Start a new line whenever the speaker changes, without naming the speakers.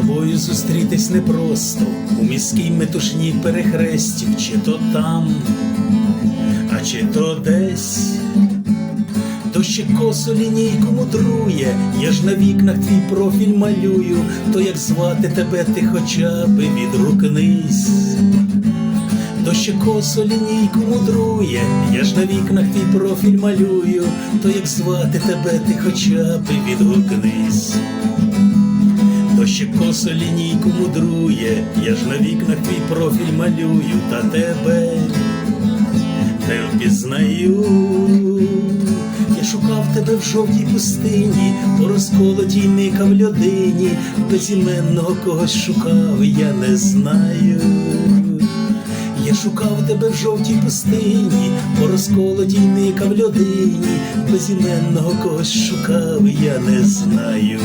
тобою зустрітись непросто у міській метушні перехрестів, чи то там, а чи то десь. То ще косо лінійку мудрує, я ж на вікнах твій профіль малюю, то як звати тебе ти хоча би відгукнись. То ще косо лінійку мудрує, я ж на вікнах твій профіль малюю, то як звати тебе ти хоча би відгукнись. Ще косо лінійку мудрує, я ж на вікнах твій профіль малюю, та тебе не впізнаю. Я шукав тебе в жовтій пустині, по розколотій никав людині, безіменного когось шукав, я не знаю. Я шукав тебе в жовтій пустині, по розколотій никав людині, безіменного когось шукав, я не знаю.